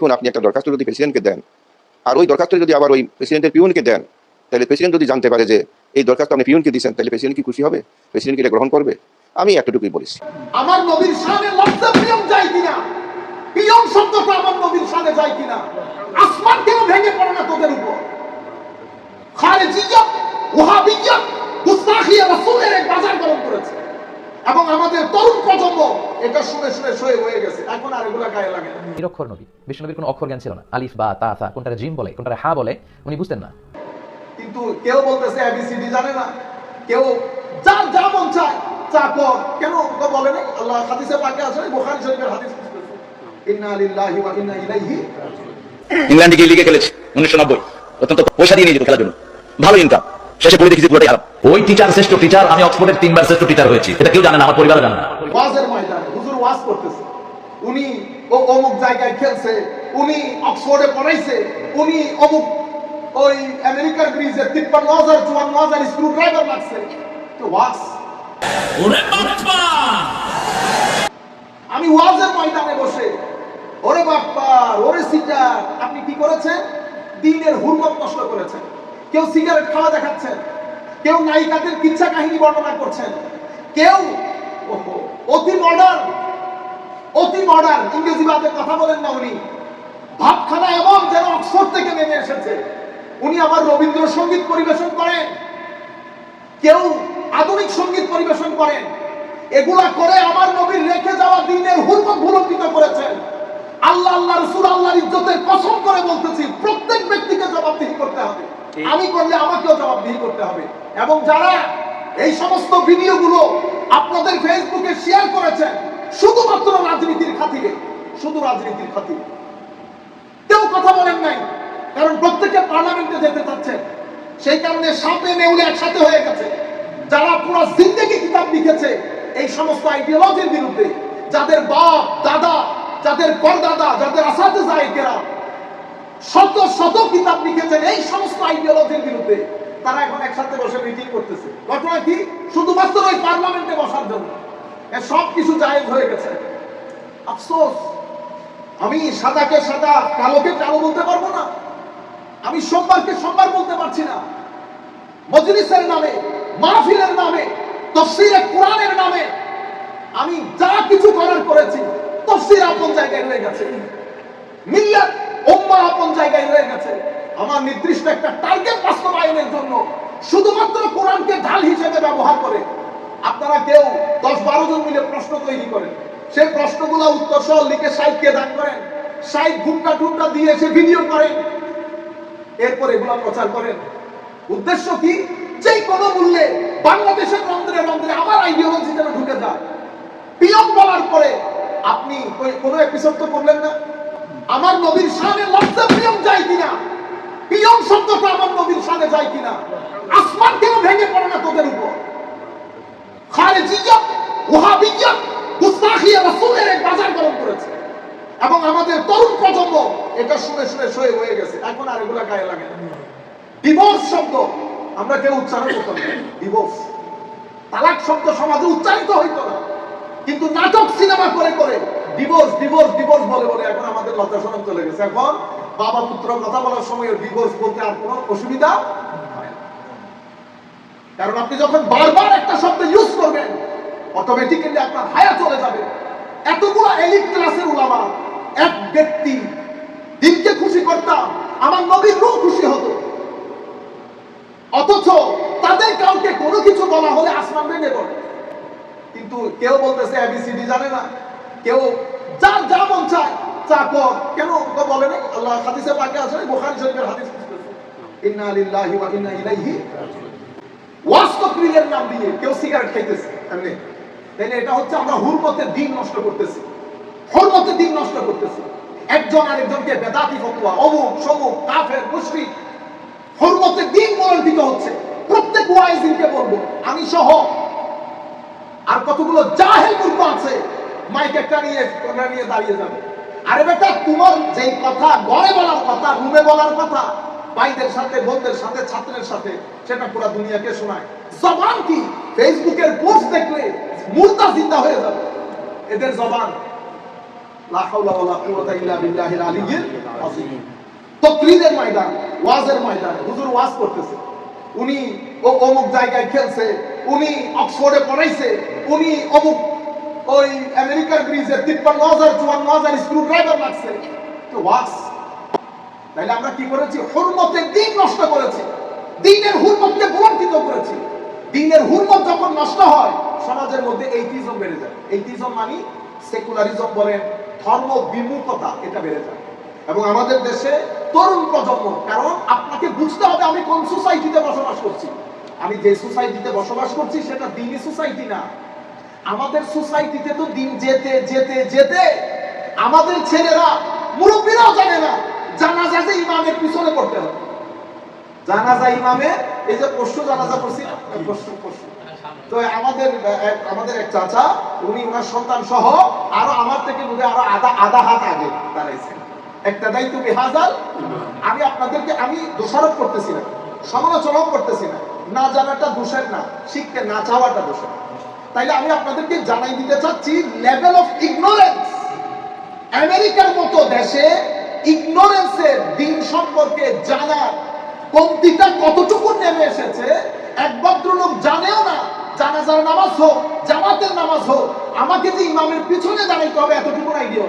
দেখুন আপনি একটা দরখাস্ত যদি প্রেসিডেন্টকে দেন, আর ওই দরখাস্ত যদি আবার ওই প্রেসিডেন্টের পিউনকে দেন, তাহলে প্রেসিডেন্ট যদি জানতে পারে যে এই দরখাস্ত আপনি পিউনকে দিয়েছেন, তাহলে প্রেসিডেন্ট কি খুশি হবে? প্রেসিডেন্ট কি এটা গ্রহণ করবে? আমি এতটুকুই বলেছি। আমার নবীর শানে লফজে পিয়ম যায় কিনা? পিয়ম শব্দটা আমার নবীর শানে যায় কিনা? আসমান কেন ভেঙে পড়ে না তোদের উপর? খারেজিয়ত ওয়াহাবিয়ত গুস্তাখিয়া রাসূলের এক বাজার গরম করেছে। এবং আমাদের তরুণ প্রজন্ম এটা শুনে শুনে সয়ে হয়ে গেছে। এখন আর এগুলা গায়ে লাগে নিরক্ষর নবী বিষ্ণুনবীর কোনো অক্ষর জ্ঞান ছিল না। আলিফ বা তা থা কোনটারে জিম বলে কোনটারে হা বলে উনি বুঝতেন না। কিন্তু কেউ বলতেছে এবিসিডি জানে না। কেউ যার যা মন চায় চা কর। কেন তো বলে নাই? আল্লাহ হাদিসে পাকে আছে বুখারী শরীফের হাদিস ইন্না লিল্লাহি ওয়া ইন্না ইলাইহি ইংল্যান্ডে গিয়ে লিগে খেলেছে উনিশশো নব্বই। অত্যন্ত পয়সা দিয়ে নিয়ে যেত খেলার জন্য। ভালো ইনকাম শেষে পড়ে দেখেছি পুরোটাই হারাম। ওই টিচার শ্রেষ্ঠ টিচার আমি অক্সফোর্ডের তিনবার শ্রেষ্ঠ টিচার হয়েছি। এটা কেউ জানে না আমার পরিবারও জানে না। ওয়াজের ময়দানে হুজুর ওয়াজ করতেছে। উনি ও অমুক জায়গায় খেলছে উনি অক্সফোর্ডে পড়াইছে উনি অমুক ওই আমেরিকার ব্রিজে তিপ্পান্ন হাজার চুয়ান্ন হাজার স্ক্রু ড্রাইভার লাগছে তো ওয়াজ। আমি ওয়াজের ময়দানে বসে ওরে বাপ্পা ওরে সিটার আপনি কি করেছেন? দিনের হুরমত নষ্ট করেছেন। কেউ সিগারেট খাওয়া দেখাচ্ছেন, কেউ নায়িকাদের কিচ্ছা কাহিনী বর্ণনা করছেন, কেউ অতি মডার্ন অতি মডার্ন ইংরেজি বাদে কথা বলেন না উনি। ভাবখানা এমন যেন অক্সফোর্ড থেকে নেমে এসেছে। উনি আবার রবীন্দ্রসঙ্গীত পরিবেশন করেন। কেউ আধুনিক সংগীত পরিবেশন করেন। এগুলা করে আমার নবীর রেখে যাওয়া দিনের হুরমত ভুলম্বিত করেছেন। আল্লাহ আল্লাহ, রসুল, আল্লাহর ইজ্জতের কসম করে বলতেছি, প্রত্যেক ব্যক্তিকে জবাবদিহি করতে হবে। আমি করলে আমাকেও জবাবদিহি করতে হবে। এবং যারা এই সমস্ত ভিডিওগুলো আপনাদের ফেসবুকে শেয়ার করেছেন, শুধুমাত্র রাজনীতির খাতিরে, শুধু রাজনীতির খাতিরে। কেউ কথা বলেন নাই, কারণ প্রত্যেকে পার্লামেন্টে যেতে চাচ্ছেন সেই কারণে সাপে নেউলে একসাথে হয়ে গেছে। যারা পুরো জিন্দগি কিতাব লিখেছে এই সমস্ত আইডিওলজির বিরুদ্ধে, যাদের বাপ, দাদা, যাদের পরদাদা, যাদের আসাতে জায়গেরা শত শত কিতাব লিখেছেন এই সমস্ত আইডিওলজির বিরুদ্ধে। তারা এখন একসাথে বসে মিটিং করতেছে। ঘটনা কি? শুধুমাত্র ওই পার্লামেন্টে বসার জন্য। সব কিছু জায়েজ হয়ে গেছে। আফসোস, আমি সাদাকে সাদা, কালোকে কালো বলতে পারব না। আমি সোমবারকে সোমবার বলতে পারছি না। মজলিসের নামে, মাহফিলের নামে তফসিরে কোরআনের নামে, আমি যা কিছু করার করেছি তফসির আপন জায়গায় রয়ে গেছে। মিল্লাত উম্মা আপন জায়গায় রয়ে গেছে। আমার নির্দিষ্ট একটা টার্গেট বাস্তবায়নের জন্য শুধুমাত্র কোরআনকে ঢাল হিসেবে ব্যবহার করে আপনারা কেউ দশ বারো জন মিলে প্রশ্ন তৈরি করেন। সেই প্রশ্নগুলো উত্তর সহ লিখে সাইটকে দান করেন। সাইট ঘুমটা টুমটা দিয়ে এসে ভিডিও করেন। এরপর এগুলো প্রচার করেন। উদ্দেশ্য কি? যে কোনো মূল্যে বাংলাদেশের রন্ধ্রে রন্ধ্রে আমার আইডিওলজি যেন ঢুকে যায়। পিয়ম বলার পরে আপনি কোনো এপিসোড তো করলেন না? আমার নবীর শানে লফজে পিয়ম যায় কিনা? পিয়ম শব্দটা আমার নবীর শানে যায় কিনা? আসমান কেন ভেঙে পড়ে না তোদের উপর? খারেজিয়ত ওয়াহাবিয়ত গুস্তাখিয়া রাসূলের এক বাজার গরম করেছে। এবং আমাদের তরুণ প্রজন্ম এটা শুনে শুনে সয়ে হয়ে গেছে। এখন আর এগুলা গায়ে লাগে না। ডিভোর্স শব্দ, আমরা কেউ উচ্চারণ করতাম না। ডিভোর্স। তালাক শব্দ সমাজে উচ্চারিত হইতো না। কিন্তু নাটক সিনেমা করে করে ডিভোর্স ডিভোর্স ডিভোর্স বলে বলে এখন আমাদের লজ্জা শরম চলে গেছে। এখন বাবা পুত্র কথা বলার সময় ডিভোর্স বলতে আর কোনো অসুবিধা কারণ আপনি যখন বারবার একটা শব্দ ইউজ করবেন অটোমেটিক্যালি আপনার হায়া চলে যাবে। এতগুলো এলিট ক্লাসের উলামা, এক ব্যক্তি, দিনকে খুশি করতাম, আমার নবীর রূহ খুশি হতো। অথচ তাদের কাউকে কোনো কিছু বলা হলে আসমান ভেঙে পড়ে। কিন্তু কেউ বলতেছে এবিসিডি জানে না। কেউ যার যা মন চায় চা কর। কেন? বলে নাই? আল্লাহ হাদিসে পাকে আছে বুখারী শরীফের হাদিস। ইন্না লিল্লাহি ওয়া ইন্না ইলাইহি নাম দিয়ে কেউ সিগারেট খাইতেছে, এমনি। তাইলে এটা হচ্ছে আমরা হুরমতের দিন নষ্ট করতেছি। হুরমতের দিন নষ্ট করতেছি। একজন আরেকজনকে বেদাতি ফতোয়া, অমুক, সমুক, কাফের, মুশরিক, হুরমতের দিন মনোনীত হচ্ছে। প্রত্যেক ওয়াইজিনকে বলব, আমি সহ। আর কতগুলো জাহেল মূর্খ আছে মাইক একটা নিয়ে নিয়ে দাঁড়িয়ে যাবে। আরে বেটা, তোমার যেই কথা, ঘরে বলার কথা, রুমে বলার কথা ভাইদের সাথে বোনদের সাথে, ছাত্রের সাথে, সেটা পুরো দুনিয়াকে শোনায়। জবান কি? ফেসবুকের পোস্ট দেখলে জিন্দা হয়ে যাবে। এদের জবান। লা হাওলা ওয়ালা কুওয়াতা ইল্লা বিল্লাহিল আলিয়্যিল আযীম। ময়দান, ওয়াজের ময়দান, হুজুর ওয়াজ করতেছে। উনি ও অমুক জায়গায় খেলছে, উনি অক্সফোর্ডে পড়াইছে, উনি অমুক ওই আমেরিকার ব্রিজে তিপ্পান্ন হাজার চুয়ান্ন হাজার স্ক্রু ড্রাইভার লাগছে। তো ওয়াজ তাইলে আমরা কি করেছি? হুরমতের দিন নষ্ট করেছি। দিনের হুরমতকে বলন্তিত করেছি। দিনের হুরমত যখন নষ্ট হয়, সমাজের মধ্যে এইটিজম বেড়ে যায়। এইটিজম মানে সেকুলারিজম বলেন ধর্ম বিমুখতা এটা বেড়ে যায়। এবং আমাদের দেশে তরুণ প্রজন্ম, কারণ আপনাকে বুঝতে হবে আমি কোন সোসাইটিতে বসবাস করছি। আমি যে সোসাইটিতে বসবাস করছি, সেটা দিনই সোসাইটি না। আমাদের সোসাইটিতে তো দিন যেতে যেতে যেতে আমাদের ছেলেরা, মুরব্বীরাও জানে না জানাজা যে ইমামের পিছনে পড়তে হবে। জানাজা ইমামে, এই যে পরশু জানাজা না পরশু পরশু তো আমাদের আমাদের এক চাচা, উনি ওনার সন্তান সহ আরও আমার থেকে বোধহয় আরও আধা আধা হাত আগে দাঁড়াইছেন একটা দায়িত্ব বেহাজাল আমি আপনাদেরকে, আমি দোষারোপ করতেছি না, সমালোচনাও করতেছি না। না জানাটা দোষের না, শিখতে না চাওয়াটা দোষের। তাইলে আমি আপনাদেরকে জানাই দিতে চাচ্ছি লেভেল অফ ইগনোরেন্স আমেরিকার মতো দেশে ইগনোরেন্সের দিন সম্পর্কে জানা কমতিটা কতটুকু নেমে এসেছে, এক ভদ্রলোক জানেও না, জানাজার নামাজ হোক, জামাতের নামাজ হোক, আমাকে যে ইমামের পিছনে দাঁড়াইতে হবে এতটুকু আইডিয়া